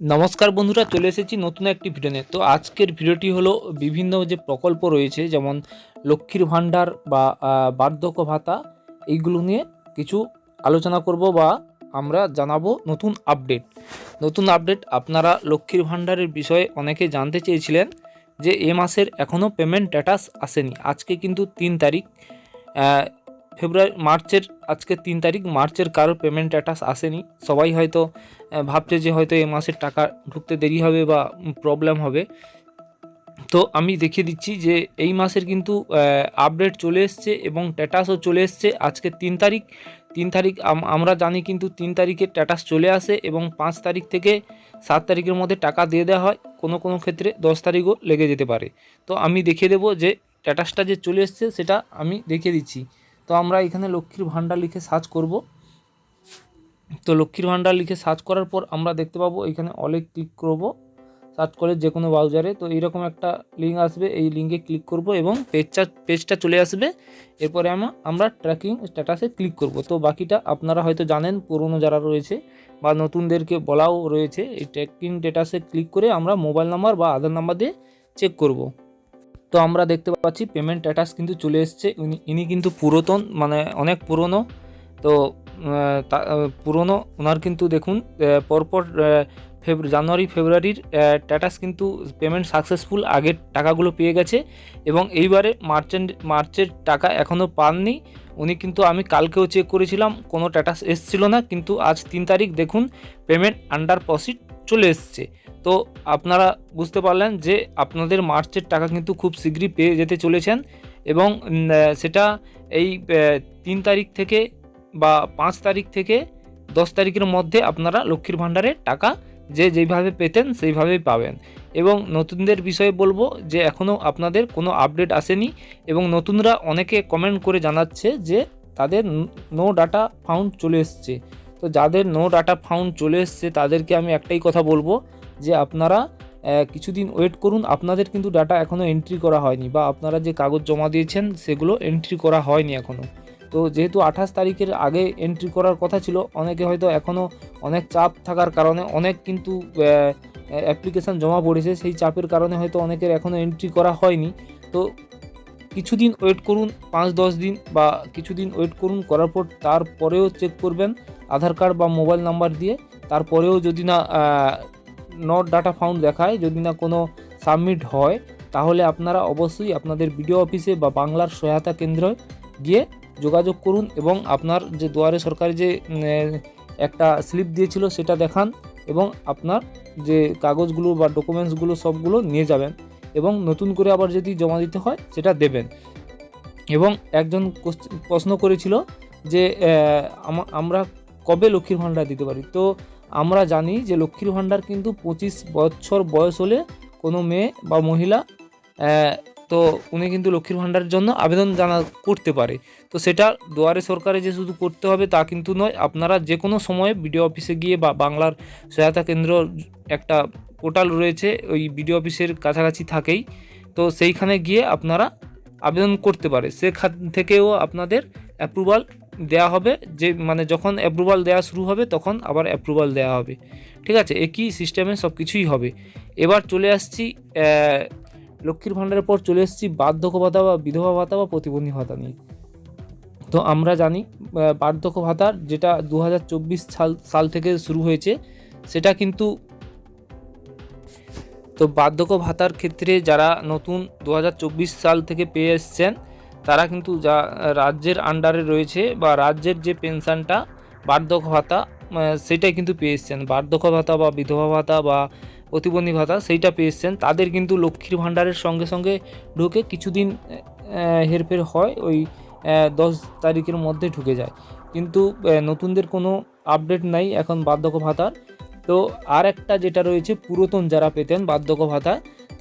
নমস্কার বন্ধুরা, চলে এসেছি নতুন একটি ভিডিও নিয়ে। তো আজকের ভিডিওটি হলো বিভিন্ন যে প্রকল্প রয়েছে, যেমন লক্ষ্মীর ভাণ্ডার বা বার্ধক্য ভাতা, এইগুলো নিয়ে কিছু আলোচনা করব বা আমরা জানাব নতুন আপডেট নতুন আপডেট আপনারা লক্ষ্মীর ভাণ্ডারের বিষয়ে অনেকে জানতে চেয়েছিলেন যে এ মাসের এখনও পেমেন্ট স্ট্যাটাস আসেনি। আজকে কিন্তু তিন তারিখ। ফেব্রুয়ারি, মার্চের, আজকে তিন তারিখ, মার্চের কারোর পেমেন্ট স্ট্যাটাস আসেনি। সবাই হয়তো ভাবছে যে হয়তো এই মাসের টাকা ঢুকতে দেরি হবে বা প্রবলেম হবে। তো আমি দেখিয়ে দিচ্ছি যে এই মাসের কিন্তু আপডেট চলে এসছে এবং স্ট্যাটাসও চলে এসছে আজকে তিন তারিখ। তিন তারিখ আম- আমরা জানি কিন্তু তিন তারিখে স্ট্যাটাস চলে আসে এবং পাঁচ তারিখ থেকে সাত তারিখের মধ্যে টাকা দিয়ে দেওয়া হয়। কোনো কোনো ক্ষেত্রে দশ তারিখও লেগে যেতে পারে। তো আমি দেখিয়ে দেবো যে স্ট্যাটাসটা যে চলে এসছে, সেটা আমি দেখিয়ে দিচ্ছি। তো আমরা এখানে লক্ষ্মীর ভাণ্ডার লিখে সার্চ করব। তো লক্ষ্মীর ভাণ্ডার লিখে সার্চ করার পর আমরা দেখতে পাবো এখানে অলে ক্লিক করব। সার্চ করে যে কোনো ব্রাউজারে তো এইরকম একটা লিঙ্ক আসবে, এই লিঙ্কে ক্লিক করব এবং পেজটা পেজটা চলে আসবে। এরপরে আমা, আমরা ট্র্যাকিং স্ট্যাটাসে ক্লিক করব। তো বাকিটা আপনারা হয়তো জানেন, পুরনো যারা রয়েছে বা নতুনদেরকে বলাও রয়েছে, এই ট্র্যাকিং স্ট্যাটাসে ক্লিক করে আমরা মোবাইল নাম্বার বা আধার নাম্বার দিয়ে চেক করব। তো আমরা দেখতে পাচ্ছি পেমেন্ট স্ট্যাটাস কিন্তু চলে এসছে। ইনি কিন্তু পুরাতন মানে অনেক পুরনো। তো পুরনো ওনার কিন্তু দেখুন পরপর ফেব্রু, জানুয়ারি, ফেব্রুয়ারির স্ট্যাটাস কিন্তু পেমেন্ট সাকসেসফুল আগের টাকাগুলো পেয়ে গেছে। এবং এইবারে মার্চেন্ট মার্চের টাকা এখনও পাননি। উনি কিন্তু আমি কালকেও চেক করেছিলাম, কোনো স্ট্যাটাস এসছিল না। কিন্তু আজ তিন তারিখ দেখুন পেমেন্ট আন্ডার প্রসিড চলে এসছে। তো আপনারা বুঝতে পারলেন যে আপনাদের মার্চের টাকা কিন্তু খুব শীঘ্রই পেয়ে যেতে চলেছেন এবং সেটা এই তিন তারিখ থেকে বা পাঁচ তারিখ থেকে দশ তারিখের মধ্যে আপনারা লক্ষ্মীর ভাণ্ডারের টাকা যে যেইভাবে পেতেন সেইভাবেই পাবেন। এবং নতুনদের বিষয়ে বলব যে এখনও আপনাদের কোনো আপডেট আসেনি এবং নতুনরা অনেকে কমেন্ট করে জানাচ্ছে যে তাদের নো ডাটা ফাউন্ড চলে এসছে। তো যাদের নো ডাটা ফাউন্ড চলে এসছে তাদেরকে আমি একটাই কথা বলব যে আপনারা কিছুদিন ওয়েট করুন, আপনাদের কিন্তু ডাটা এখনও এন্ট্রি করা হয়নি বা আপনারা যে কাগজ জমা দিয়েছেন, সেগুলো এন্ট্রি করা হয়নি এখনও তো যেহেতু আঠাশ তারিখের আগে এন্ট্রি করার কথা ছিল, অনেকে হয়তো এখনও অনেক চাপ থাকার কারণে, অনেক কিন্তু অ্যাপ্লিকেশান জমা পড়েছে, সেই চাপের কারণে হয়তো অনেকের এখনও এন্ট্রি করা হয়নি। তো কিছুদিন ওয়েট করুন, পাঁচ দশ দিন বা কিছুদিন ওয়েট করুন, করার পর তারপরেও চেক করবেন, আধার কার্ড বা মোবাইল নাম্বার দিয়ে, তারপরেও যদি না নট ডাটা ফাউন্ড দেখায়, যদি না কোনো সাবমিট হয়, তাহলে আপনারা অবশ্যই আপনাদের বিডিও অফিসে বা বাংলার সহায়তা কেন্দ্রে গিয়ে যোগাযোগ করুন এবং আপনার যে দুয়ারে সরকারি যে একটা স্লিপ দিয়েছিল সেটা দেখান এবং আপনার যে কাগজগুলো বা ডকুমেন্টসগুলো সবগুলো নিয়ে যাবেন এবং নতুন করে আবার যদি জমা দিতে হয় সেটা দেবেন। এবং একজন প্রশ্ন করেছিল যে আমরা কবে লক্ষ্মীর ভাণ্ডার দিতে পারি? তো আমরা জানি যে লক্ষ্মীর ভাণ্ডার কিন্তু পঁচিশ বছর বয়স হলে কোনো মেয়ে বা মহিলা তো উনি কিন্তু লক্ষ্মীর ভাণ্ডারের জন্য আবেদন জানা করতে পারে। তো সেটা দুয়ারে সরকারে যে শুধু করতে হবে তা কিন্তু নয়, আপনারা যে কোনো সময়ে বিডিও অফিসে গিয়ে বা বাংলার সহায়তা কেন্দ্র একটা পোর্টাল রয়েছে, ওই বিডিও অফিসের কাছাকাছি থাকেই। তো সেইখানে গিয়ে আপনারা আবেদন করতে পারে। সেখান থেকেও আপনাদের অ্যাপ্রুভাল দেওয়া হবে, যে মানে যখন অ্যাপ্রুভাল দেওয়া শুরু হবে, তখন আবার অ্যাপ্রুভাল দেওয়া হবে। ঠিক আছে? একই সিস্টেমে সব কিছুই হবে। এবার চলে আসছি লক্ষ্মীর ভাণ্ডারের পর চলে এসেছি বার্ধক্য ভাতা বা বিধবা ভাতা বা প্রতিবন্ধী ভাতা নিয়ে। তো আমরা জানি বার্ধক্য ভাতার যেটা দু হাজার চব্বিশ সাল সাল থেকে শুরু হয়েছে, সেটা কিন্তু তো বার্ধক্য ভাতার ক্ষেত্রে যারা নতুন দু হাজার চব্বিশ সাল থেকে পেয়ে এসছেন তারা কিন্তু যা রাজ্যের আন্ডারে রয়েছে বা রাজ্যের যে পেনশনটা, বার্ধক্য ভাতা সেটাই কিন্তু পেয়ে এসছেন। বার্ধক্য ভাতা বা বিধবা ভাতা বা প্রতিবন্ধী ভাতা সেইটা পেয়ে তাদের কিন্তু লক্ষ্মীর ভাণ্ডারের সঙ্গে সঙ্গে ঢুকে কিছুদিন হেরফের হয়, ওই দশ তারিখের মধ্যে ঢুকে যায়। কিন্তু নতুনদের কোনো আপডেট নাই এখন বার্ধক্য ভাতার। তো আর একটা যেটা রয়েছে, পুরাতন যারা পেতেন বার্ধক্য ভাতা,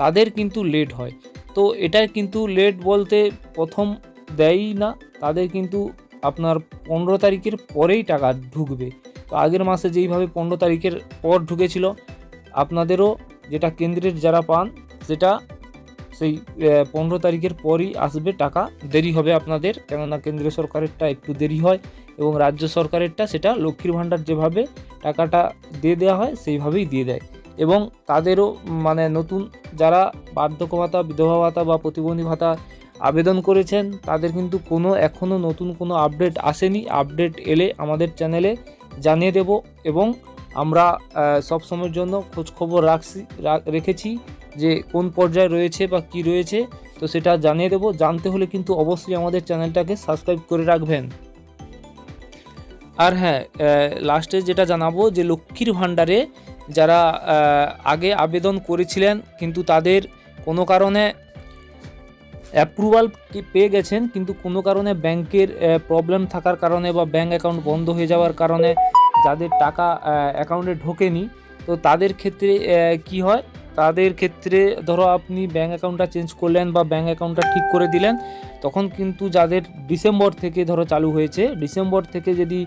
তাদের কিন্তু লেট হয়। তো এটার কিন্তু লেট বলতে প্রথম দেয়ই না, তাদের কিন্তু আপনার পনেরো তারিখের পরেই টাকা ঢুকবে। তো আগের মাসে যেইভাবে পনেরো তারিখের পর ঢুকেছিল, আপনাদেরও যেটা কেন্দ্রের যারা পান, সেটা সেই পনেরো তারিখের পরই আসবে টাকা। দেরি হবে আপনাদের, কেননা কেন্দ্রীয় সরকারেরটা একটু দেরি হয় এবং রাজ্য সরকারেরটা সেটা লক্ষ্মীর ভাণ্ডার যেভাবে টাকাটা দিয়ে দেওয়া হয়, সেইভাবেই দিয়ে দেয়। এবং তাদেরও মানে নতুন যারা বার্ধক্য ভাতা বিধবা ভাতা বা প্রতিবন্ধী ভাতা আবেদন করেছেন, তাদের কিন্তু কোনো, এখনও নতুন কোনো আপডেট আসেনি। আপডেট এলে আমাদের চ্যানেলে জানিয়ে দেব এবং আমরা সব সময়ের জন্য খোঁজখবর রাখছি রেখেছি যে কোন পর্যায়ে রয়েছে বা কি রয়েছে। তো সেটা জানিয়ে দেব। জানতে হলে কিন্তু অবশ্যই আমাদের চ্যানেলটাকে সাবস্ক্রাইব করে রাখবেন। আর হ্যাঁ লাস্টে যেটা জানাব যে লক্ষ্মীর ভাণ্ডারে যারা আগে আবেদন করেছিলেন কিন্তু তাদের কোনো কারণে অ্যাপ্রুভাল পেয়ে গেছেন, কিন্তু কোনো কারণে ব্যাংকের প্রবলেম থাকার কারণে বা ব্যাংক অ্যাকাউন্ট বন্ধ হয়ে যাওয়ার কারণে যাদের টাকা অ্যাকাউন্টে ঢোকেনি, তো তাদের ক্ষেত্রে কি হয়? তাদের ক্ষেত্রে ধরো আপনি ব্যাঙ্ক অ্যাকাউন্টটা চেঞ্জ করলেন বা ব্যাঙ্ক অ্যাকাউন্টটা ঠিক করে দিলেন, তখন কিন্তু যাদের ডিসেম্বর থেকে ধরো চালু হয়েছে, ডিসেম্বর থেকে যদি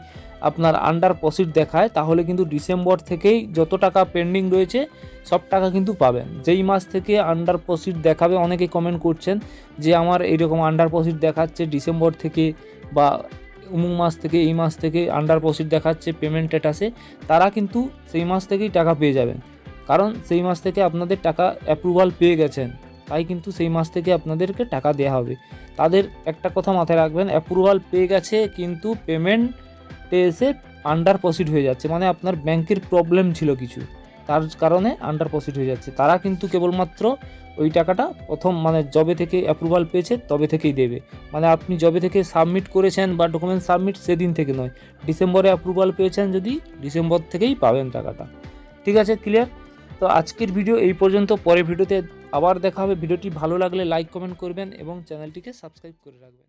আপনার আন্ডার প্রসিড দেখায়, তাহলে কিন্তু ডিসেম্বর থেকেই যত টাকা পেন্ডিং রয়েছে, সব টাকা কিন্তু পাবেন। যেই মাস থেকে আন্ডার প্রসিড দেখাবে, অনেকে কমেন্ট করছেন যে আমার এইরকম আন্ডার প্রসিড দেখাচ্ছে ডিসেম্বর থেকে বা অমুক মাস থেকে, এই মাস থেকে আন্ডার প্রসিড দেখাচ্ছে পেমেন্ট স্ট্যাটাসে তারা কিন্তু সেই মাস থেকেই টাকা পেয়ে যাবেন। কারণ সেই মাস থেকে আপনাদের টাকা অ্যাপ্রুভাল পেয়ে গেছেন। তাই কিন্তু সেই মাস থেকে আপনাদেরকে টাকা দেওয়া হবে। তাদের একটা কথা মাথায় রাখবেন অ্যাপ্রুভাল পেয়ে গেছে কিন্তু পেমেন্টে এসে আন্ডার প্রসিড হয়ে যাচ্ছে। মানে আপনার ব্যাংকের প্রবলেম ছিল কিছু। তার কারণে আন্ডার প্রসিড হয়ে যাচ্ছে। তারা কিন্তু কেবলমাত্র ওই টাকাটা প্রথম মানে জবে থেকে অ্যাপ্রুভাল পেয়েছে, তবে থেকেই দেবে। মানে আপনি জবে থেকে সাবমিট করেছেন বা ডকুমেন্ট সাবমিট সেদিন থেকে নয়। ডিসেম্বরে অ্যাপ্রুভাল পেয়েছেন যদি ডিসেম্বর থেকেই পাবেন টাকাটা। ঠিক আছে ক্লিয়ার তো আজকের ভিডিও এই পর্যন্ত। পরে ভিডিওতে আবার দেখা হবে। ভিডিওটি ভালো লাগলে লাইক, কমেন্ট করবেন এবং চ্যানেলটিকে সাবস্ক্রাইব করে রাখবেন।